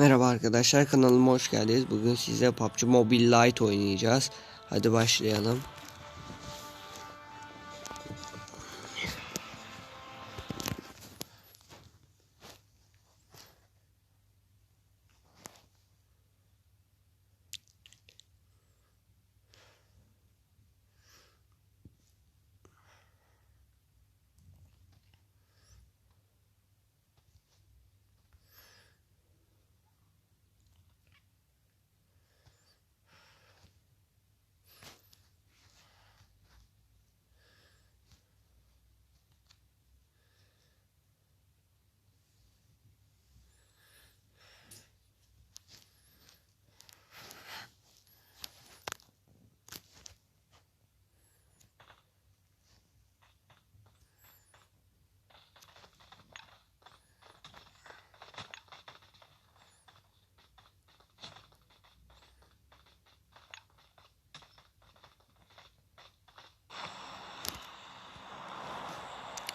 Merhaba arkadaşlar kanalıma hoş geldiniz. Bugün size PUBG Mobile Lite oynayacağız. Hadi başlayalım.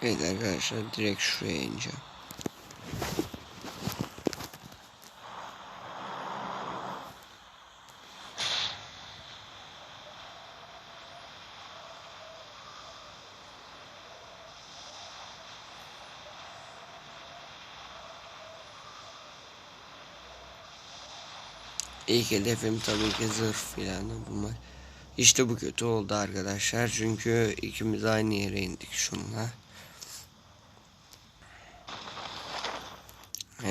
Evet arkadaşlar direkt şuraya ineceğim. İlk hedefim tabii ki zırh filan bulmak. İşte bu kötü oldu arkadaşlar. Çünkü ikimiz aynı yere indik şunla.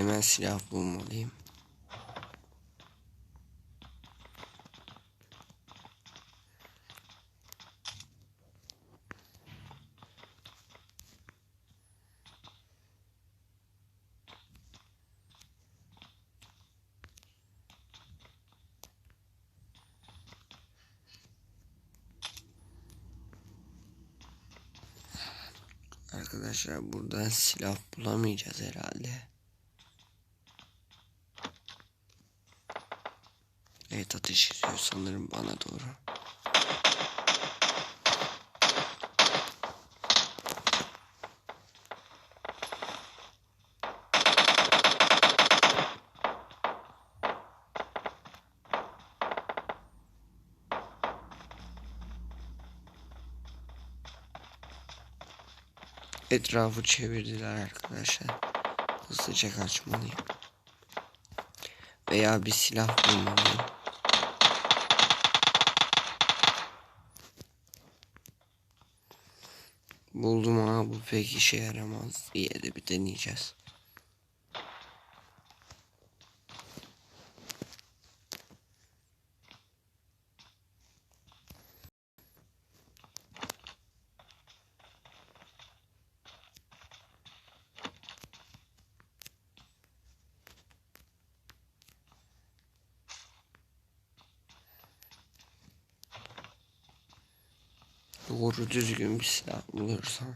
Hemen silah bulmalıyım. Arkadaşlar buradan silah bulamayacağız herhalde. Evet ateş ediyor sanırım bana doğru. Etrafı çevirdiler arkadaşlar. Hızlıca kaçmalıyım. Veya bir silah bulmalıyım. Buldum ama bu pek işe yaramaz. İyi de bir deneyeceğiz. Doğru düzgün bir silah bulursam.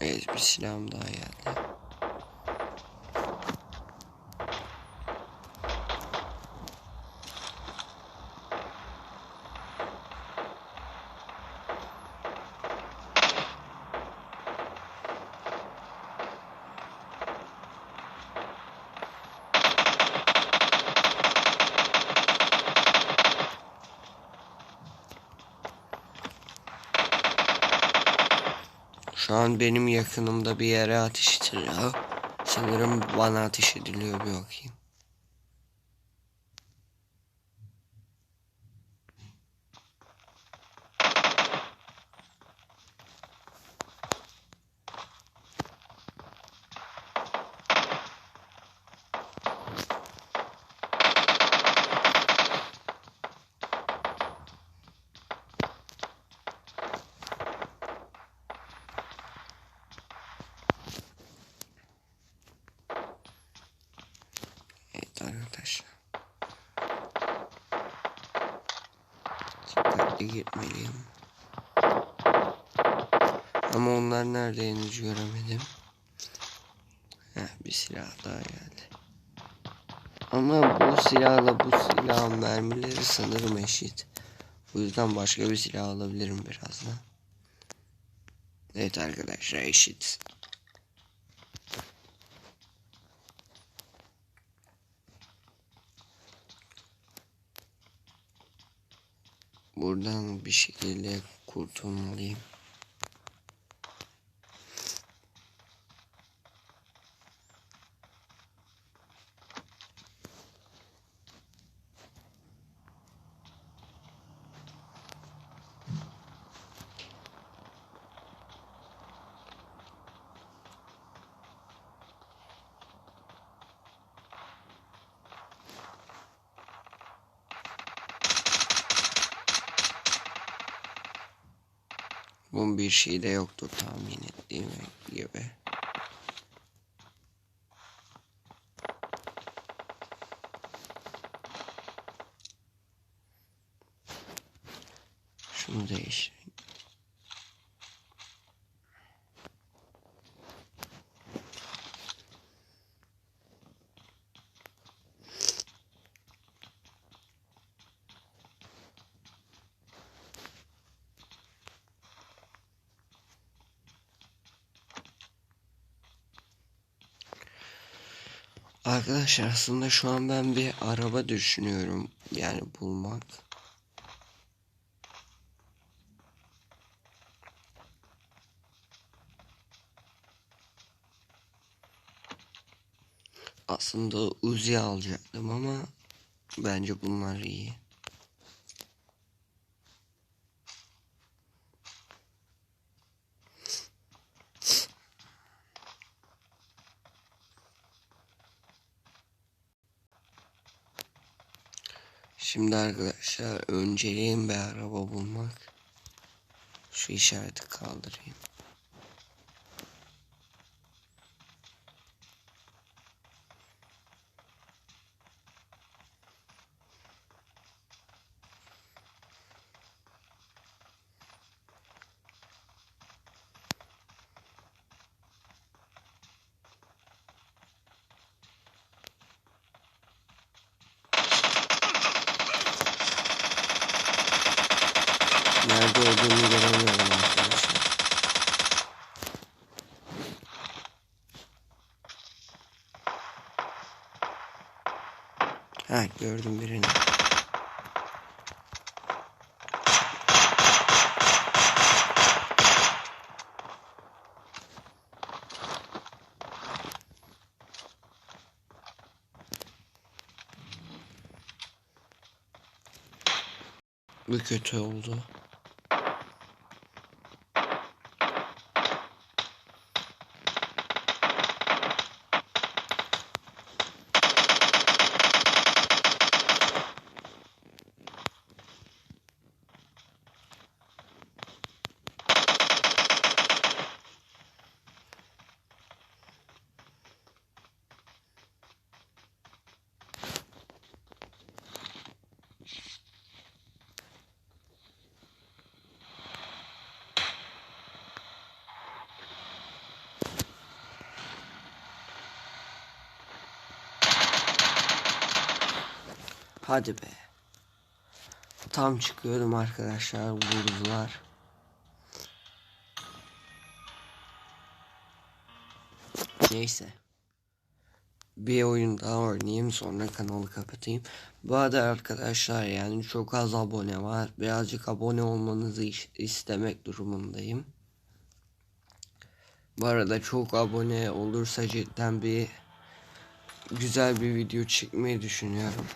Evet bir silahım daha geldi. Şu an benim yakınımda bir yere ateş ediliyor. Sanırım bana ateş ediliyor bir bakayım. Evet arkadaşlar. Dikkatli gitmeliyim. Ama onlar nerede henüz göremedim. Heh, bir silah daha geldi. Ama bu silahla bu silahın mermileri sanırım eşit. O yüzden başka bir silah alabilirim birazdan. Evet arkadaşlar eşit. Buradan bir şekilde kurtulmalıyım. Bunun bir şey de yoktu tahmin ettiğim gibi. Şunu değiştireyim. Arkadaşlar aslında şu an ben bir araba düşünüyorum. Yani bulmak. Aslında Uzi alacaktım ama bence bunlar iyi. Şimdi arkadaşlar önceliğim bir araba bulmak. Şu işareti kaldırayım. Nerede olduğunu göremiyorum arkadaşlar. Ha gördüm birini. Bu kötü oldu. Hadi be. Tam çıkıyordum arkadaşlar vurdular. Neyse. Bir oyun daha oynayayım sonra kanalı kapatayım. Bu arada arkadaşlar yani çok az abone var. Birazcık abone olmanızı istemek durumundayım. Bu arada çok abone olursa cidden bir güzel bir video çekmeyi düşünüyorum.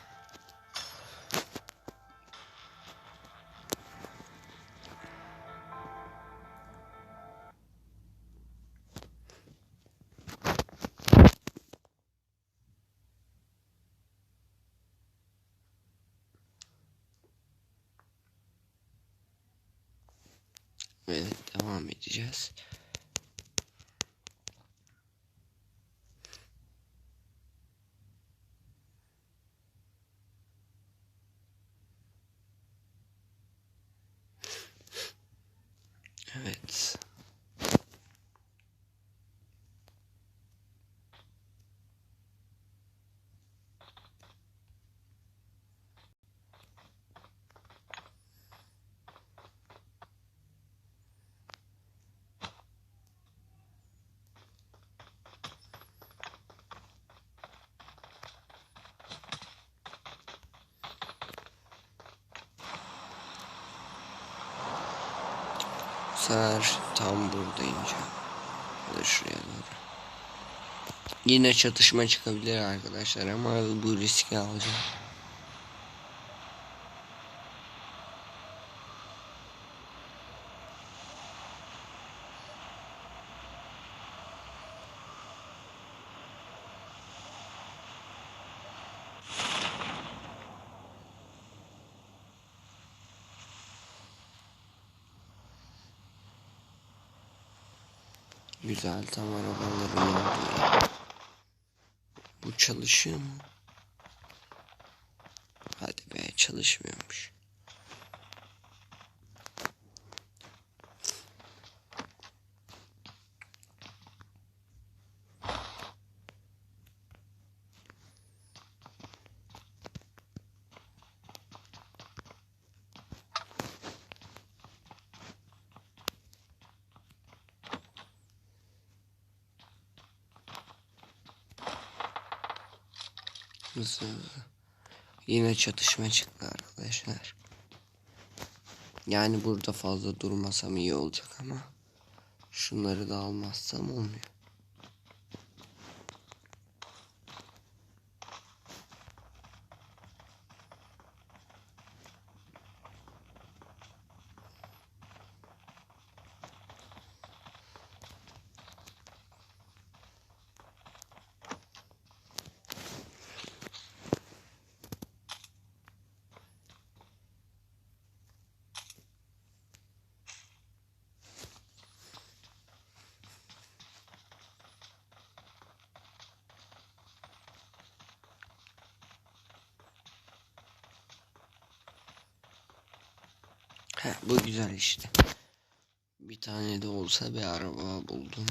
Devam edeceğiz. Evet. Bu sefer tam burada ineceğim. Ya da şuraya doğru. Yine çatışma çıkabilir arkadaşlar ama bu riski alacağım. Güzel tam arabaların olduğu. Bu çalışıyor? Hadi be çalışmıyormuş. Hızlı hızlı. Yine çatışma çıktı arkadaşlar. Yani burada fazla durmasam iyi olacak ama şunları da almazsam olmuyor. Heh, bu güzel işte. Bir tane de olsa bir araba buldum.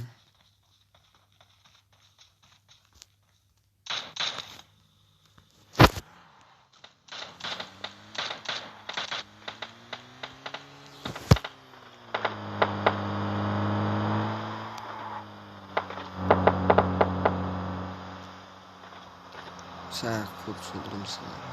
Sen kurtuldum sana.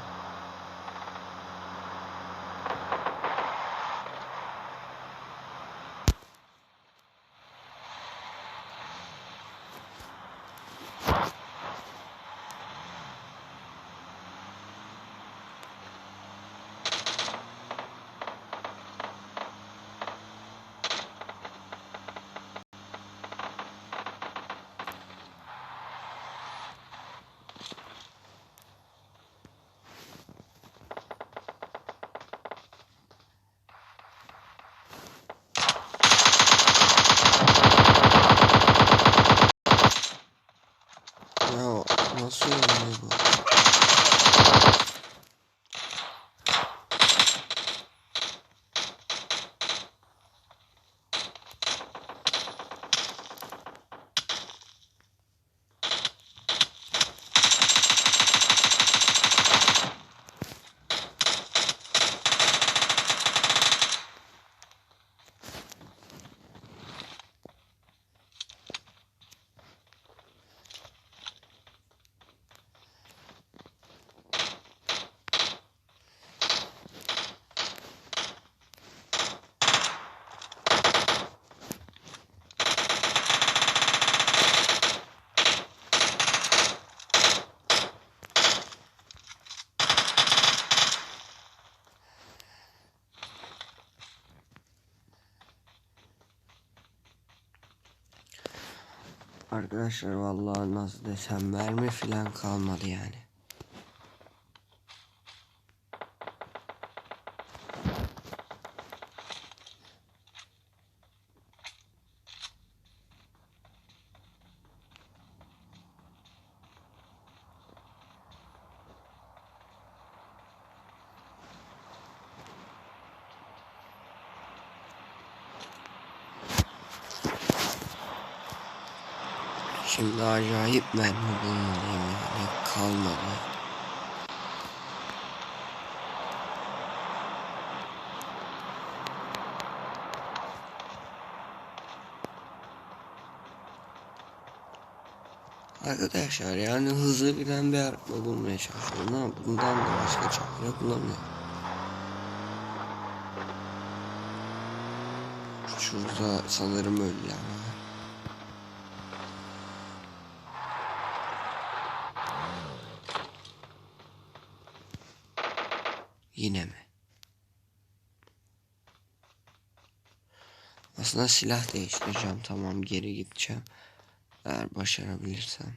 Arkadaşlar vallahi nasıl desem mermi falan kalmadı yani. Şimdi acayip mermi bulmalıyım yani kalmadı. Arkadaşlar yani hızlı giden bir araba bulmaya çalışıyorum ama bundan da başka çare bulamıyorum. Şurada sanırım ölüler var. Yine mi? Aslında silah değiştireceğim. Tamam geri gideceğim. Eğer başarabilirsem.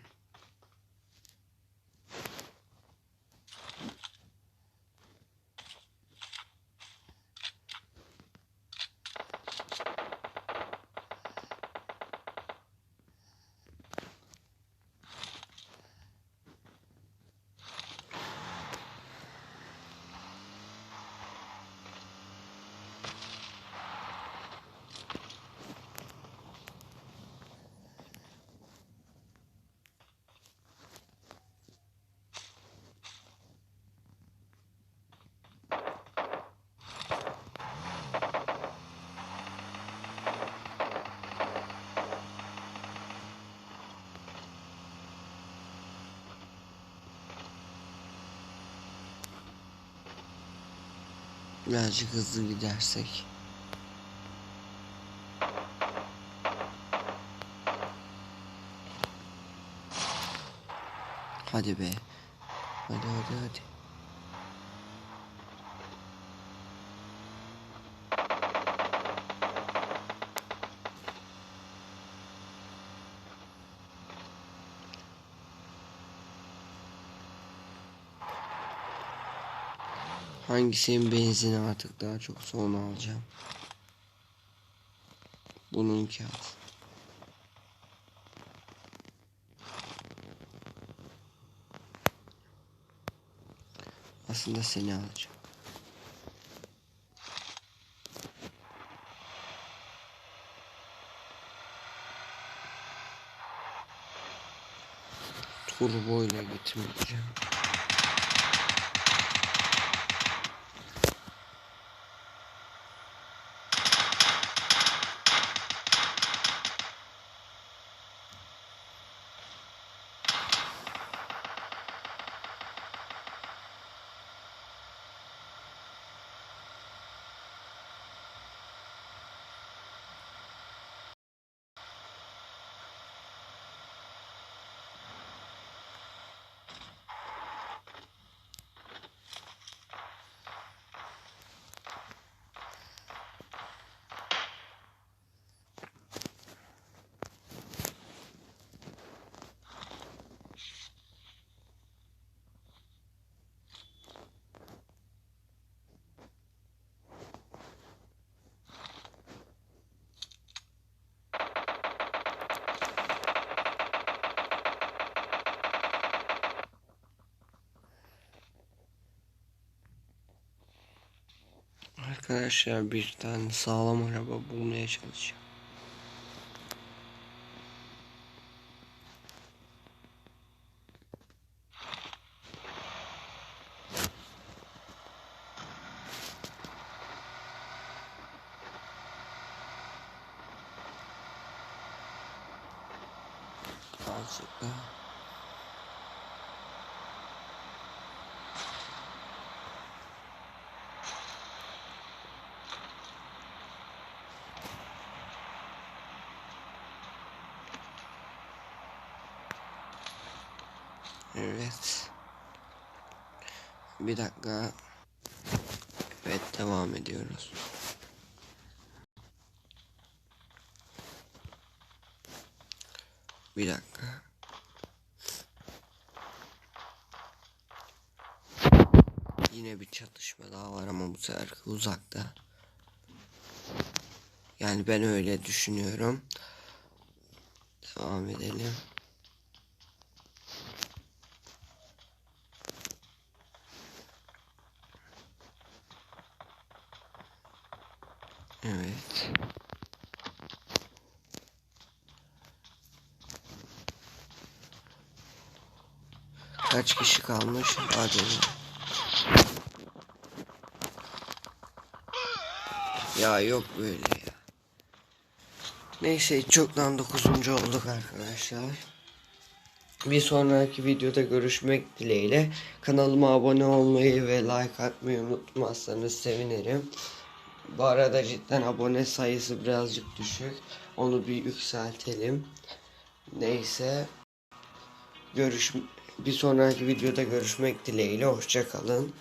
Birazcık hızlı gidersek. Hadi be. Hadi hadi hadi. Hangisinin benzini artık daha çok sonra alacağım. Bunun kağıt. Aslında seni alacağım. Turbo ile gitmeyeceğim. Arkadaşlar bir tane sağlam araba bulmaya çalışacağım. Azıcık daha. Evet. Bir dakika. Evet devam ediyoruz. Bir dakika. Yine bir çatışma daha var ama bu sefer uzakta. Yani ben öyle düşünüyorum. Devam edelim. Evet. Kaç kişi kalmış? Hadi. Ya yok böyle ya. Neyse çoktan 9. olduk arkadaşlar. Bir sonraki videoda görüşmek dileğiyle. Kanalıma abone olmayı ve like atmayı unutmazsanız sevinirim. Bu arada cidden abone sayısı birazcık düşük. Onu bir yükseltelim. Neyse. Görüş bir sonraki videoda görüşmek dileğiyle hoşça kalın.